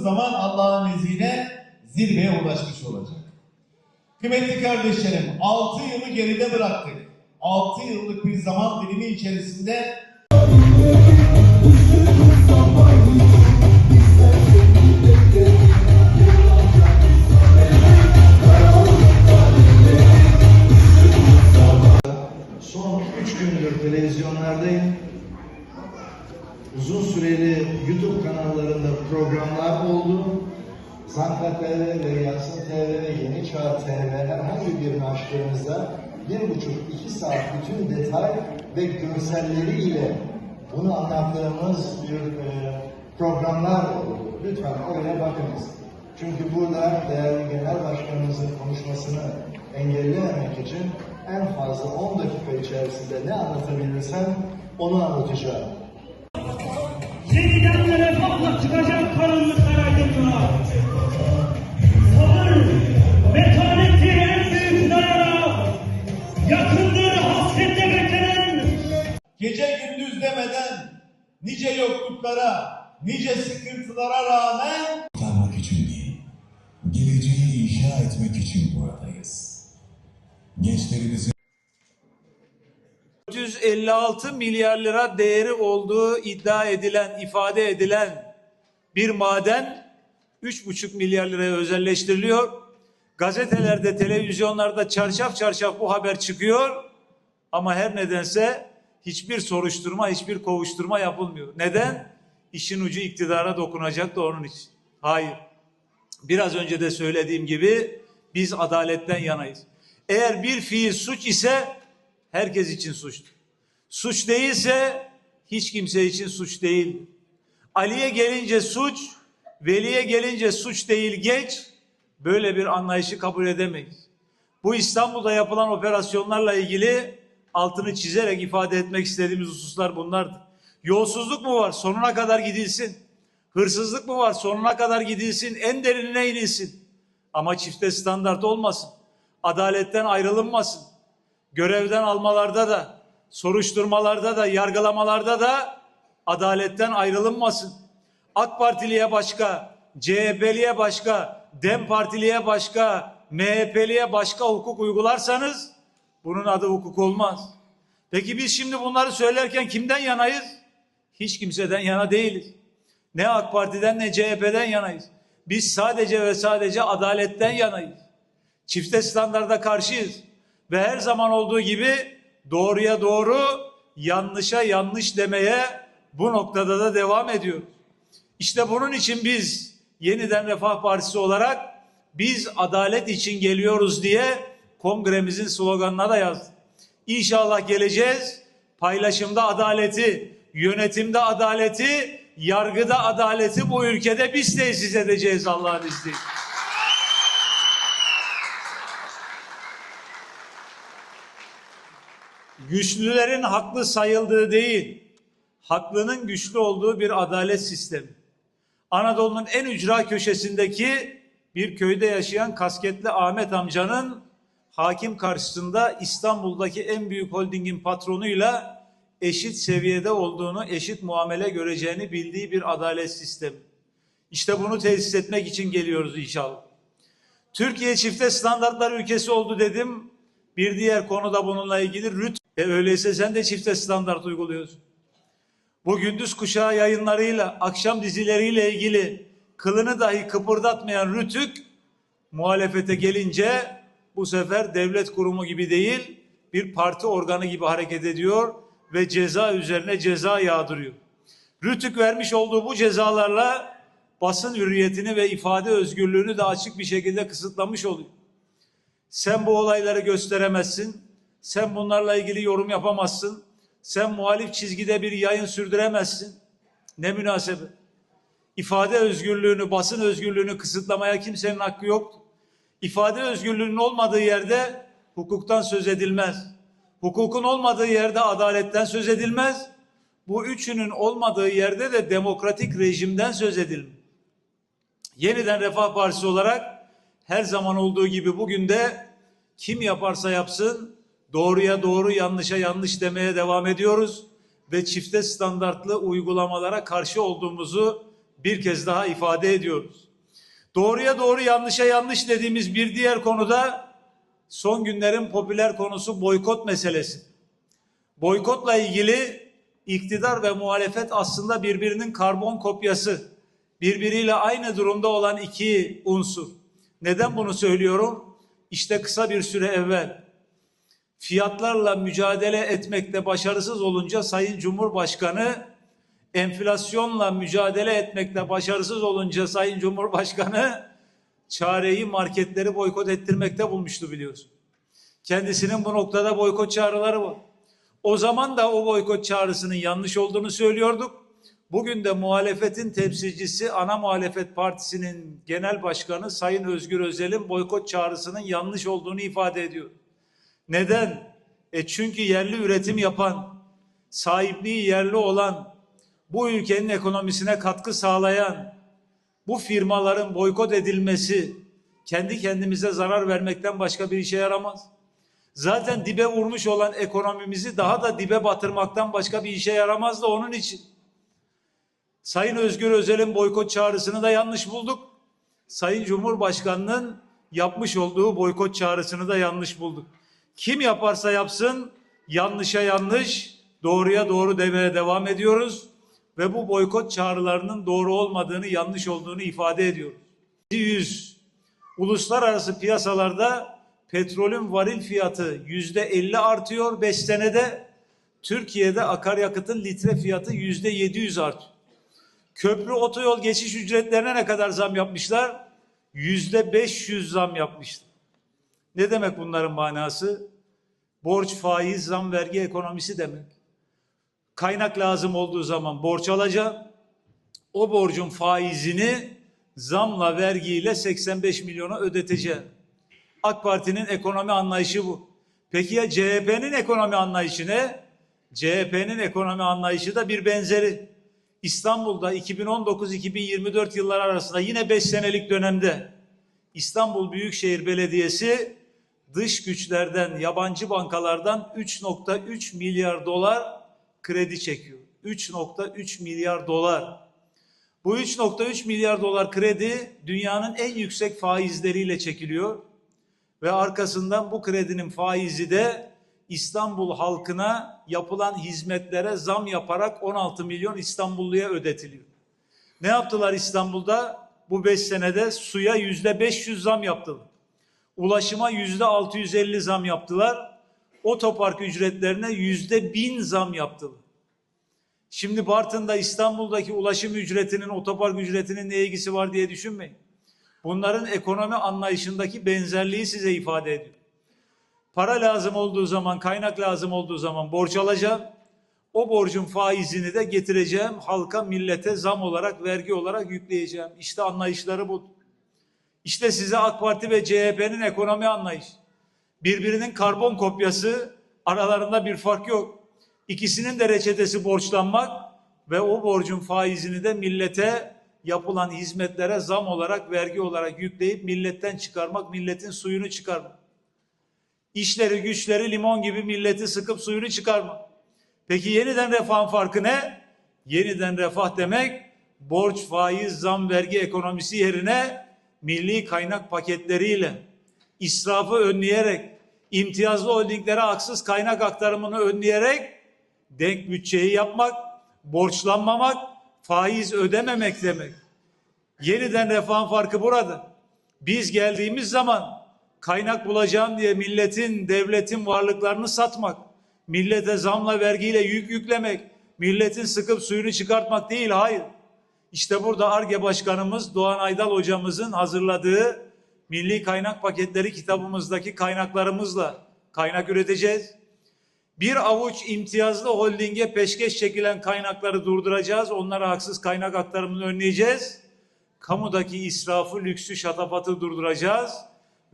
zaman Allah'ın izniyle zirveye ulaşmış olacak. Kıymetli kardeşlerim, 6 yılı geride bıraktık. 6 yıllık bir zaman dilimi içerisinde saat bütün detay ve görselleriyle bunu anlattığımız bir e, programlar oldu. Lütfen oraya bakınız. Çünkü burada değerli genel başkanımızın konuşmasını engellememek için en fazla 10 dakika içerisinde ne anlatabilirsem onu anlatacağım. Yeniden ve refahla çıkacak karanlıklar aydınlığa. Gece gündüz demeden nice yokluklara, nice sıkıntılara rağmen kurtarmak için değil, geleceği inşa etmek için buradayız. Gençlerimizin 456 milyar lira değeri olduğu iddia edilen, ifade edilen bir maden 3,5 milyar liraya özelleştiriliyor. Gazetelerde, televizyonlarda çarşaf çarşaf bu haber çıkıyor. Ama her nedense hiçbir soruşturma, hiçbir kovuşturma yapılmıyor. Neden? İşin ucu iktidara dokunacak da onun için. Hayır. Biraz önce de söylediğim gibi biz adaletten yanayız. Eğer bir fiil suç ise herkes için suçtur. Suç değilse hiç kimse için suç değil. Ali'ye gelince suç, Veli'ye gelince suç değil geç. Böyle bir anlayışı kabul edemeyiz. Bu İstanbul'da yapılan operasyonlarla ilgili altını çizerek ifade etmek istediğimiz hususlar bunlardır. Yolsuzluk mu var? Sonuna kadar gidilsin. Hırsızlık mı var? Sonuna kadar gidilsin. En derinine inilsin. Ama çifte standart olmasın. Adaletten ayrılınmasın. Görevden almalarda da, soruşturmalarda da, yargılamalarda da adaletten ayrılınmasın. AK Partiliye başka, CHP'liye başka, DEM Partiliye başka, MHP'liye başka hukuk uygularsanız bunun adı hukuk olmaz. Peki biz şimdi bunları söylerken kimden yanayız? Hiç kimseden yana değiliz. Ne AK Parti'den ne CHP'den yanayız. Biz sadece ve sadece adaletten yanayız. Çifte standarda karşıyız. Ve her zaman olduğu gibi doğruya doğru, yanlışa yanlış demeye bu noktada da devam ediyoruz. İşte bunun için biz yeniden Refah Partisi olarak biz adalet için geliyoruz diye kongremizin sloganına da yazdık. İnşallah geleceğiz. Paylaşımda adaleti, yönetimde adaleti, yargıda adaleti bu ülkede biz tesis edeceğiz Allah'ın izniyle. güçlülerin haklı sayıldığı değil, haklının güçlü olduğu bir adalet sistemi. Anadolu'nun en ücra köşesindeki bir köyde yaşayan kasketli Ahmet amcanın hakim karşısında İstanbul'daki en büyük holdingin patronuyla eşit seviyede olduğunu, eşit muamele göreceğini bildiği bir adalet sistemi. İşte bunu tesis etmek için geliyoruz inşallah. Türkiye çifte standartlar ülkesi oldu dedim. Bir diğer konu da bununla ilgili rüt. E öyleyse sen de çifte standart uyguluyorsun. Bu gündüz kuşağı yayınlarıyla, akşam dizileriyle ilgili kılını dahi kıpırdatmayan Rütük muhalefete gelince bu sefer devlet kurumu gibi değil bir parti organı gibi hareket ediyor ve ceza üzerine ceza yağdırıyor. Rütük vermiş olduğu bu cezalarla basın hürriyetini ve ifade özgürlüğünü de açık bir şekilde kısıtlamış oluyor. Sen bu olayları gösteremezsin. Sen bunlarla ilgili yorum yapamazsın. Sen muhalif çizgide bir yayın sürdüremezsin. Ne münasebet. İfade özgürlüğünü, basın özgürlüğünü kısıtlamaya kimsenin hakkı yok. İfade özgürlüğünün olmadığı yerde hukuktan söz edilmez. Hukukun olmadığı yerde adaletten söz edilmez. Bu üçünün olmadığı yerde de demokratik rejimden söz edilmez. Yeniden Refah Partisi olarak her zaman olduğu gibi bugün de kim yaparsa yapsın doğruya doğru yanlışa yanlış demeye devam ediyoruz ve çifte standartlı uygulamalara karşı olduğumuzu bir kez daha ifade ediyoruz. Doğruya doğru yanlışa yanlış dediğimiz bir diğer konuda son günlerin popüler konusu boykot meselesi. Boykotla ilgili iktidar ve muhalefet aslında birbirinin karbon kopyası. Birbiriyle aynı durumda olan iki unsur. Neden bunu söylüyorum? İşte kısa bir süre evvel fiyatlarla mücadele etmekte başarısız olunca Sayın Cumhurbaşkanı enflasyonla mücadele etmekte başarısız olunca Sayın Cumhurbaşkanı çareyi marketleri boykot ettirmekte bulmuştu biliyorsun. Kendisinin bu noktada boykot çağrıları var. O zaman da o boykot çağrısının yanlış olduğunu söylüyorduk. Bugün de muhalefetin temsilcisi ana muhalefet partisinin genel başkanı Sayın Özgür Özel'in boykot çağrısının yanlış olduğunu ifade ediyor. Neden? E çünkü yerli üretim yapan, sahipliği yerli olan, bu ülkenin ekonomisine katkı sağlayan, bu firmaların boykot edilmesi kendi kendimize zarar vermekten başka bir işe yaramaz. Zaten dibe vurmuş olan ekonomimizi daha da dibe batırmaktan başka bir işe yaramaz da onun için. Sayın Özgür Özel'in boykot çağrısını da yanlış bulduk. Sayın Cumhurbaşkanı'nın yapmış olduğu boykot çağrısını da yanlış bulduk. Kim yaparsa yapsın yanlışa yanlış, doğruya doğru demeye devam ediyoruz ve bu boykot çağrılarının doğru olmadığını, yanlış olduğunu ifade ediyoruz. 100 uluslararası piyasalarda petrolün varil fiyatı yüzde 50 artıyor 5 senede. Türkiye'de akaryakıtın litre fiyatı yüzde 700 artıyor. Köprü otoyol geçiş ücretlerine ne kadar zam yapmışlar? Yüzde 500 zam yapmışlar. Ne demek bunların manası? Borç, faiz, zam, vergi ekonomisi demek. Kaynak lazım olduğu zaman borç alacağım. O borcun faizini zamla, vergiyle 85 milyona ödeteceğim. AK Parti'nin ekonomi anlayışı bu. Peki ya CHP'nin ekonomi anlayışı ne? CHP'nin ekonomi anlayışı da bir benzeri. İstanbul'da 2019-2024 yılları arasında yine 5 senelik dönemde İstanbul Büyükşehir Belediyesi dış güçlerden, yabancı bankalardan 3.3 milyar dolar kredi çekiyor. 3.3 milyar dolar. Bu 3.3 milyar dolar kredi dünyanın en yüksek faizleriyle çekiliyor ve arkasından bu kredinin faizi de İstanbul halkına yapılan hizmetlere zam yaparak 16 milyon İstanbulluya ödetiliyor. Ne yaptılar İstanbul'da? Bu 5 senede suya yüzde 500 zam yaptılar. Ulaşıma yüzde 650 zam yaptılar. Otopark ücretlerine yüzde 1000 zam yaptılar. Şimdi Bartın'da İstanbul'daki ulaşım ücretinin otopark ücretinin ne ilgisi var diye düşünmeyin. Bunların ekonomi anlayışındaki benzerliği size ifade ediyor. Para lazım olduğu zaman, kaynak lazım olduğu zaman borç alacağım. O borcun faizini de getireceğim halka, millete zam olarak, vergi olarak yükleyeceğim. İşte anlayışları bu. İşte size AK Parti ve CHP'nin ekonomi anlayışı. Birbirinin karbon kopyası, aralarında bir fark yok. İkisinin de reçetesi borçlanmak ve o borcun faizini de millete yapılan hizmetlere zam olarak, vergi olarak yükleyip milletten çıkarmak, milletin suyunu çıkarmak. İşleri güçleri limon gibi milleti sıkıp suyunu çıkarmak. Peki yeniden refahın farkı ne? Yeniden refah demek borç, faiz, zam, vergi ekonomisi yerine milli kaynak paketleriyle israfı önleyerek, imtiyazlı holdinglere haksız kaynak aktarımını önleyerek denk bütçeyi yapmak, borçlanmamak, faiz ödememek demek. Yeniden refahın farkı burada. Biz geldiğimiz zaman kaynak bulacağım diye milletin, devletin varlıklarını satmak, millete zamla vergiyle yük yüklemek, milletin sıkıp suyunu çıkartmak değil, hayır. İşte burada ARGE Başkanımız Doğan Aydal hocamızın hazırladığı Milli Kaynak Paketleri kitabımızdaki kaynaklarımızla kaynak üreteceğiz. Bir avuç imtiyazlı holdinge peşkeş çekilen kaynakları durduracağız. Onlara haksız kaynak aktarımını önleyeceğiz. Kamudaki israfı, lüksü, şatafatı durduracağız.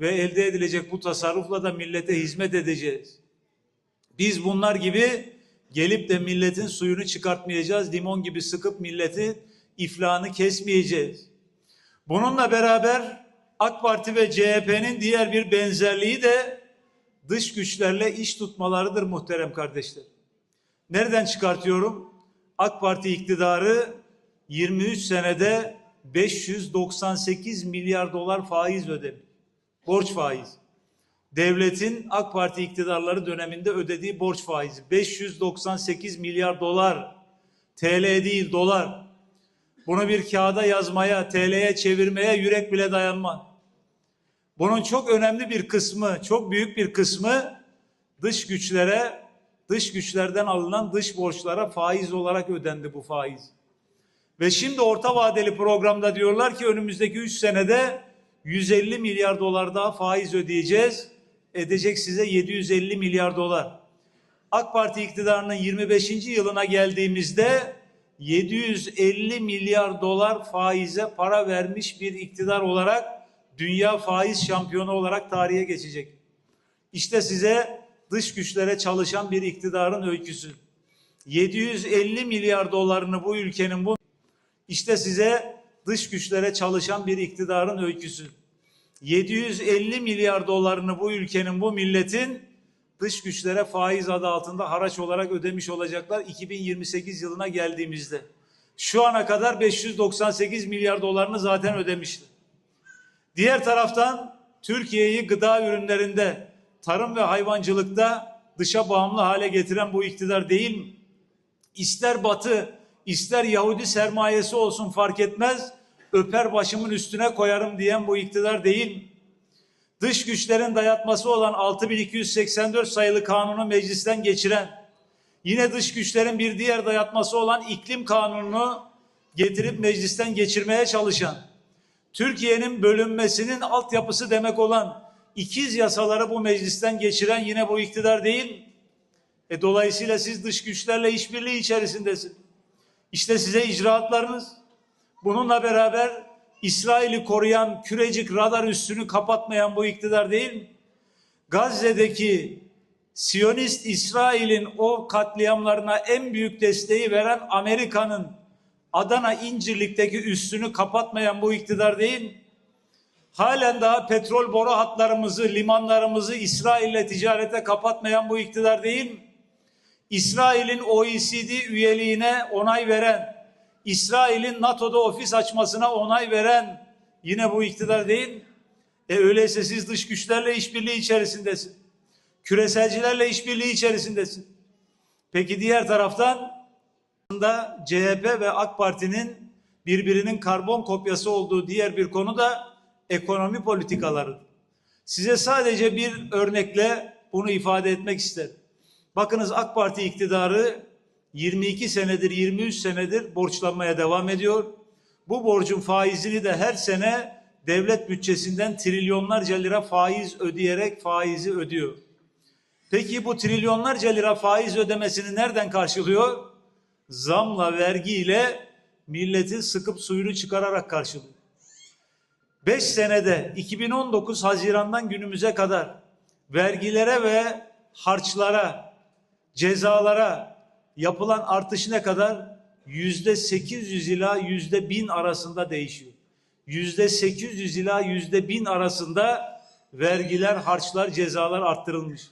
Ve elde edilecek bu tasarrufla da millete hizmet edeceğiz. Biz bunlar gibi gelip de milletin suyunu çıkartmayacağız. Limon gibi sıkıp milleti iflahını kesmeyeceğiz. Bununla beraber AK Parti ve CHP'nin diğer bir benzerliği de dış güçlerle iş tutmalarıdır muhterem kardeşler. Nereden çıkartıyorum? AK Parti iktidarı 23 senede 598 milyar dolar faiz ödemiş. Borç faizi. Devletin AK Parti iktidarları döneminde ödediği borç faizi 598 milyar dolar. TL değil dolar. Bunu bir kağıda yazmaya, TL'ye çevirmeye yürek bile dayanmaz. Bunun çok önemli bir kısmı, çok büyük bir kısmı dış güçlere, dış güçlerden alınan dış borçlara faiz olarak ödendi bu faiz. Ve şimdi orta vadeli programda diyorlar ki önümüzdeki 3 senede 150 milyar dolar daha faiz ödeyeceğiz. Edecek size 750 milyar dolar. AK Parti iktidarının 25. yılına geldiğimizde 750 milyar dolar faize para vermiş bir iktidar olarak dünya faiz şampiyonu olarak tarihe geçecek. İşte size dış güçlere çalışan bir iktidarın öyküsü. 750 milyar dolarını bu ülkenin bu işte size dış güçlere çalışan bir iktidarın öyküsü. 750 milyar dolarını bu ülkenin bu milletin dış güçlere faiz adı altında haraç olarak ödemiş olacaklar 2028 yılına geldiğimizde. Şu ana kadar 598 milyar dolarını zaten ödemişler. Diğer taraftan Türkiye'yi gıda ürünlerinde, tarım ve hayvancılıkta dışa bağımlı hale getiren bu iktidar değil mi? İster Batı, ister Yahudi sermayesi olsun fark etmez, öper başımın üstüne koyarım diyen bu iktidar değil mi? Dış güçlerin dayatması olan 6284 sayılı kanunu meclisten geçiren, yine dış güçlerin bir diğer dayatması olan iklim kanununu getirip meclisten geçirmeye çalışan, Türkiye'nin bölünmesinin altyapısı demek olan ikiz yasaları bu meclisten geçiren yine bu iktidar değil? E dolayısıyla siz dış güçlerle işbirliği içerisindesiniz. İşte size icraatlarınız. Bununla beraber İsrail'i koruyan kürecik radar üssünü kapatmayan bu iktidar değil mi? Gazze'deki Siyonist İsrail'in o katliamlarına en büyük desteği veren Amerika'nın Adana İncirlik'teki üssünü kapatmayan bu iktidar değil? Halen daha petrol boru hatlarımızı, limanlarımızı İsrail'le ticarete kapatmayan bu iktidar değil? İsrail'in OECD üyeliğine onay veren, İsrail'in NATO'da ofis açmasına onay veren yine bu iktidar değil? E öyleyse siz dış güçlerle işbirliği içerisindesin. Küreselcilerle işbirliği içerisindesin. Peki diğer taraftan da CHP ve AK Parti'nin birbirinin karbon kopyası olduğu diğer bir konu da ekonomi politikaları. Size sadece bir örnekle bunu ifade etmek isterim. Bakınız AK Parti iktidarı 22 senedir 23 senedir borçlanmaya devam ediyor. Bu borcun faizini de her sene devlet bütçesinden trilyonlarca lira faiz ödeyerek faizi ödüyor. Peki bu trilyonlarca lira faiz ödemesini nereden karşılıyor? Zamla, vergiyle milletin sıkıp suyunu çıkararak karşılıyor. 5 senede 2019 Haziran'dan günümüze kadar vergilere ve harçlara, cezalara yapılan artış ne kadar? Yüzde 800 ila yüzde 1000 arasında değişiyor. Yüzde 800 ila yüzde 1000 arasında vergiler, harçlar, cezalar arttırılmış.